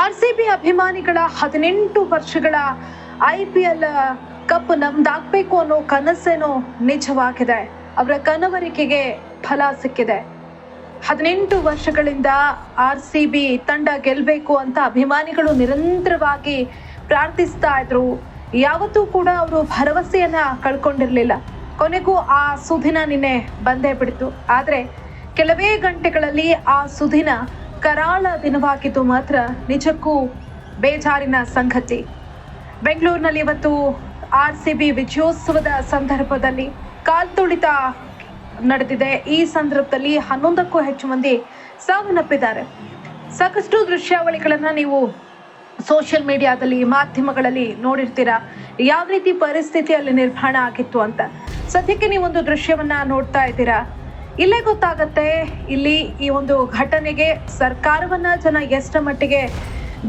R C B ಅಭಿಮಾನಿಗಳ ಹದಿನೆಂಟು ವರ್ಷಗಳ ಐ ಪಿ ಎಲ್ ಕಪ್ ನಮ್ದಾಗ್ಬೇಕು ಅನ್ನೋ ಕನಸೇನೋ ನಿಜವಾಗಿದೆ. ಅವರ ಕನವರಿಕೆಗೆ ಫಲ ಸಿಕ್ಕಿದೆ. ಹದಿನೆಂಟು ವರ್ಷಗಳಿಂದ ಆರ್ ಸಿ ಬಿ ತಂಡ ಗೆಲ್ಲಬೇಕು ಅಂತ ಅಭಿಮಾನಿಗಳು ನಿರಂತರವಾಗಿ ಪ್ರಾರ್ಥಿಸ್ತಾ ಇದ್ರು. ಯಾವತ್ತೂ ಕೂಡ ಅವರು ಭರವಸೆಯನ್ನ ಕಳ್ಕೊಂಡಿರ್ಲಿಲ್ಲ. ಕೊನೆಗೂ ಆ ಸುದಿನ ನಿನ್ನೆ ಬಂದೇ ಬಿಡ್ತು. ಆದರೆ ಕೆಲವೇ ಗಂಟೆಗಳಲ್ಲಿ ಆ ಸುದಿನ ಕರಾಳ ದಿನವಾಗಿದ್ದು ಮಾತ್ರ ನಿಜಕ್ಕೂ ಬೇಜಾರಿನ ಸಂಗತಿ. ಬೆಂಗಳೂರಿನಲ್ಲಿ ಇವತ್ತು ಆರ್ ಸಿ ಬಿ ವಿಜಯೋತ್ಸವದ ಸಂದರ್ಭದಲ್ಲಿ ಕಾಲ್ತುಳಿತ ನಡೆದಿದೆ. ಈ ಸಂದರ್ಭದಲ್ಲಿ ಹನ್ನೊಂದಕ್ಕೂ ಹೆಚ್ಚು ಮಂದಿ ಸಾವನ್ನಪ್ಪಿದ್ದಾರೆ. ಸಾಕಷ್ಟು ದೃಶ್ಯಾವಳಿಗಳನ್ನು ನೀವು ಸೋಷಿಯಲ್ ಮೀಡಿಯಾದಲ್ಲಿ, ಮಾಧ್ಯಮಗಳಲ್ಲಿ ನೋಡಿರ್ತೀರಾ? ಯಾವ ರೀತಿ ಪರಿಸ್ಥಿತಿ ಅಲ್ಲಿ ನಿರ್ಮಾಣ ಆಗಿತ್ತು ಅಂತ? ಸದ್ಯಕ್ಕೆ ನೀವೊಂದು ದೃಶ್ಯವನ್ನ ನೋಡ್ತಾ ಇದ್ದೀರಾ? ಇಲ್ಲೇ ಗೊತ್ತಾಗತ್ತೆ. ಇಲ್ಲಿ ಈ ಒಂದು ಘಟನೆಗೆ ಸರ್ಕಾರವನ್ನ ಜನ ಎಷ್ಟರ ಮಟ್ಟಿಗೆ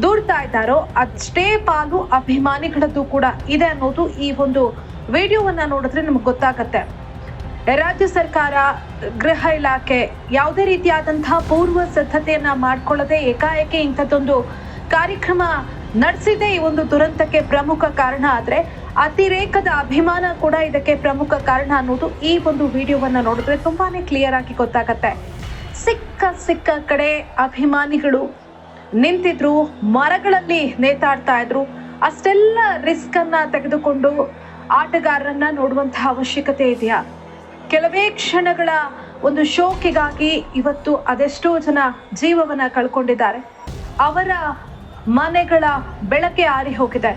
ದೂಡ್ತಾ ಇದ್ದಾರೋ ಅಷ್ಟೇ ಪಾಲು ಅಭಿಮಾನಿಗಳದ್ದು ಕೂಡ ಇದೆ ಅನ್ನೋದು ಈ ಒಂದು ವಿಡಿಯೋವನ್ನ ನೋಡಿದ್ರೆ ನಮ್ಗೆ ಗೊತ್ತಾಗತ್ತೆ. ರಾಜ್ಯ ಸರ್ಕಾರ, ಗೃಹ ಇಲಾಖೆ ಯಾವುದೇ ರೀತಿಯಾದಂತಹ ಪೂರ್ವ ಸಿದ್ಧತೆಯನ್ನ ಮಾಡ್ಕೊಳ್ಳದೆ ಏಕಾಏಕಿ ಇಂಥದ್ದೊಂದು ಕಾರ್ಯಕ್ರಮ ನಡೆಸಿದೆ ಈ ಒಂದು ದುರಂತಕ್ಕೆ ಪ್ರಮುಖ ಕಾರಣ ಆದ್ರೆ ಅತಿರೇಕದ ಅಭಿಮಾನ ಕೂಡ ಇದಕ್ಕೆ ಪ್ರಮುಖ ಕಾರಣ ಅನ್ನೋದು ಈ ಒಂದು ವಿಡಿಯೋವನ್ನ ನೋಡಿದ್ರೆ ತುಂಬಾನೇ ಕ್ಲಿಯರ್ ಆಗಿ ಗೊತ್ತಾಗತ್ತೆ. ಸಿಕ್ಕ ಸಿಕ್ಕ ಕಡೆ ಅಭಿಮಾನಿಗಳು ನಿಂತಿದ್ರು, ಮರಗಳಲ್ಲಿ ನೇತಾಡ್ತಾ ಇದ್ರು. ಅಷ್ಟೆಲ್ಲ ರಿಸ್ಕ್ ಅನ್ನ ತೆಗೆದುಕೊಂಡು ಆಟಗಾರರನ್ನ ನೋಡುವಂತಹ ಅವಶ್ಯಕತೆ ಇದೆಯಾ? ಕೆಲವೇ ಕ್ಷಣಗಳ ಒಂದು ಶೋಕಿಗಾಗಿ ಇವತ್ತು ಅದೆಷ್ಟೋ ಜನ ಜೀವವನ್ನ ಕಳ್ಕೊಂಡಿದ್ದಾರೆ. ಅವರ ಮನೆಗಳ ಬೆಳಕೆ ಆರಿ ಹೋಗಿದೆ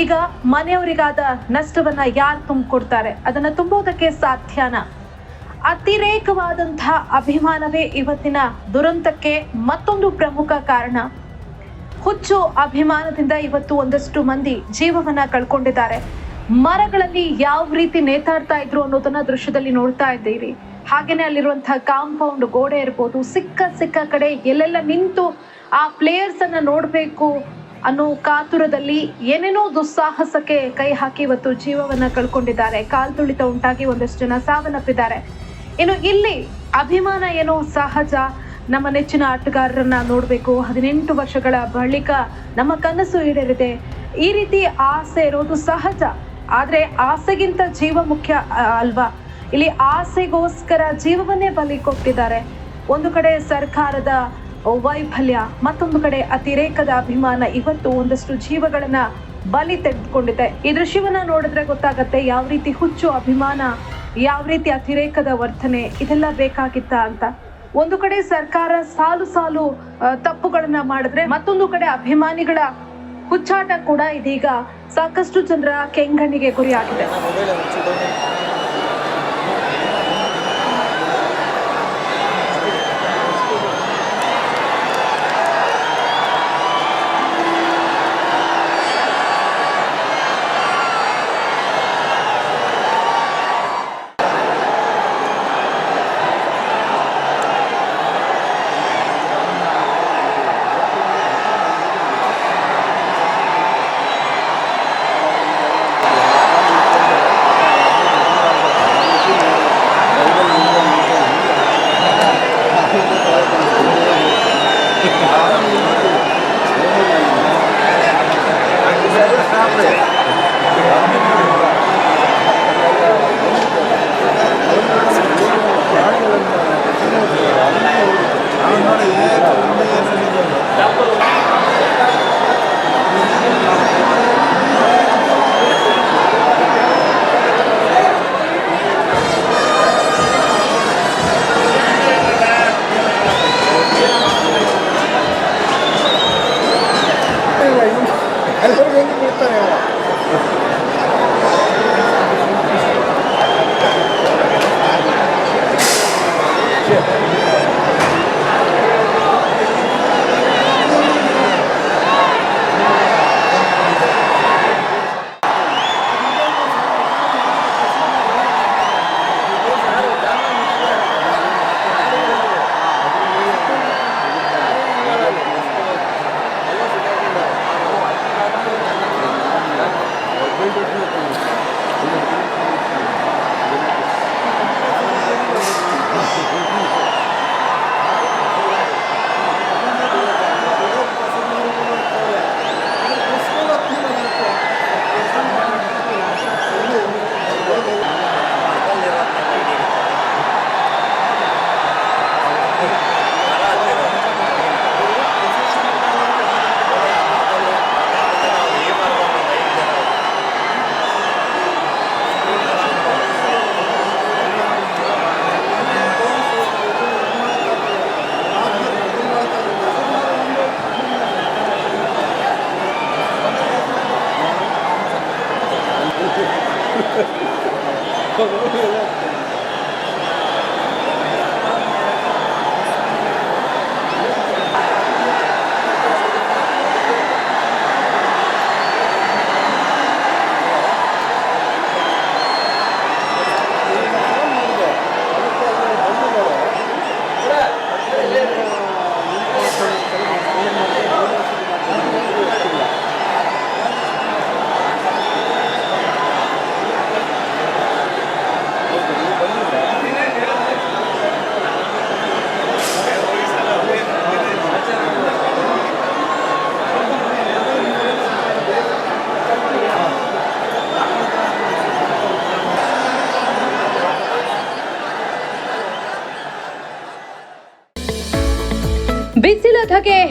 ಈಗ ಮನೆಯವರಿಗಾದ ನಷ್ಟವನ್ನ ಯಾರು ತುಂಬಿಕೊಡ್ತಾರೆ? ಅದನ್ನ ತುಂಬೋದಕ್ಕೆ ಸಾಧ್ಯನ? ಅತಿರೇಕವಾದಂತಹ ಅಭಿಮಾನವೇ ಇವತ್ತಿನ ದುರಂತಕ್ಕೆ ಮತ್ತೊಂದು ಪ್ರಮುಖ ಕಾರಣ. ಹುಚ್ಚು ಅಭಿಮಾನದಿಂದ ಇವತ್ತು ಒಂದಷ್ಟು ಮಂದಿ ಜೀವವನ್ನ ಕಳ್ಕೊಂಡಿದ್ದಾರೆ. ಮರಗಳಲ್ಲಿ ಯಾವ ರೀತಿ ನೇತಾಡ್ತಾ ಇದ್ರು ಅನ್ನೋದನ್ನ ದೃಶ್ಯದಲ್ಲಿ ನೋಡ್ತಾ ಇದ್ದೀರಿ. ಹಾಗೇನೆ ಅಲ್ಲಿರುವಂತಹ ಕಾಂಪೌಂಡ್ ಗೋಡೆ ಇರ್ಬೋದು, ಸಿಕ್ಕ ಸಿಕ್ಕ ಕಡೆ ಎಲ್ಲೆಲ್ಲ ನಿಂತು ಆ ಪ್ಲೇಯರ್ಸ್ ಅನ್ನ ನೋಡ್ಬೇಕು ಅನ್ನೋ ಕಾತುರದಲ್ಲಿ ಏನೇನೋ ದುಸ್ಸಾಹಸಕ್ಕೆ ಕೈ ಹಾಕಿ ಇವತ್ತು ಜೀವವನ್ನ ಕಳ್ಕೊಂಡಿದ್ದಾರೆ. ಕಾಲ್ತುಳಿತ ಉಂಟಾಗಿ ಒಂದಷ್ಟು ಜನ ಸಾವನ್ನಪ್ಪಿದ್ದಾರೆ. ಇನ್ನು ಇಲ್ಲಿ ಅಭಿಮಾನ ಏನೋ ಸಹಜ. ನಮ್ಮ ನೆಚ್ಚಿನ ಆಟಗಾರರನ್ನ ನೋಡಬೇಕು. ಹದಿನೆಂಟು ವರ್ಷಗಳ ಬಳಿಕ ನಮ್ಮ ಕನಸು ಈಡೇರಿದೆ. ಈ ರೀತಿ ಆಸೆ ಇರೋದು ಸಹಜ. ಆದರೆ ಆಸೆಗಿಂತ ಜೀವ ಮುಖ್ಯ ಅಲ್ವಾ? ಇಲ್ಲಿ ಆಸೆಗೋಸ್ಕರ ಜೀವವನ್ನೇ ಬಲಿ ಕೊಟ್ಟಿದ್ದಾರೆ ಒಂದು ಕಡೆ ಸರ್ಕಾರದ ವೈಫಲ್ಯ ಮತ್ತೊಂದು ಕಡೆ ಅತಿರೇಕದ ಅಭಿಮಾನ ಇವತ್ತು ಒಂದಷ್ಟು ಜೀವಗಳನ್ನ ಬಲಿ ತೆಗೆದುಕೊಂಡಿದೆ. ಈ ದೃಶ್ಯವನ್ನ ನೋಡಿದ್ರೆ ಗೊತ್ತಾಗತ್ತೆ ಯಾವ ರೀತಿ ಹುಚ್ಚು ಅಭಿಮಾನ, ಯಾವ ರೀತಿ ಅತಿರೇಕದ ವರ್ತನೆ ಇದೆಲ್ಲ ಬೇಕಾಗಿತ್ತ ಅಂತ. ಒಂದು ಕಡೆ ಸರ್ಕಾರ ಸಾಲು ಸಾಲು ತಪ್ಪುಗಳನ್ನ ಮಾಡಿದ್ರೆ ಮತ್ತೊಂದು ಕಡೆ ಅಭಿಮಾನಿಗಳ ಹುಚ್ಚಾಟ ಕೂಡ ಇದೀಗ ಸಾಕಷ್ಟು ಜನರ ಕೆಂಗಣ್ಣಿಗೆ ಗುರಿಯಾಗಿದೆ Vamos ver, né?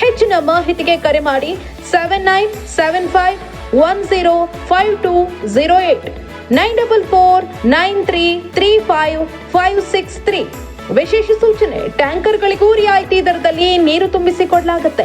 ಹೆಚ್ಚಿನ ಮಾಹಿತಿಗೆ ಕರೆ ಮಾಡಿ seven nine seven five one zero five two zero eight nine double four nine three three five five six three ವಿಶೇಷ ಸೂಚನೆ, ಟ್ಯಾಂಕರ್ಗಳಿಗೂ ರಿಯಾಯಿತಿ ದರದಲ್ಲಿ ನೀರು ತುಂಬಿಸಿಕೊಡಲಾಗುತ್ತೆ.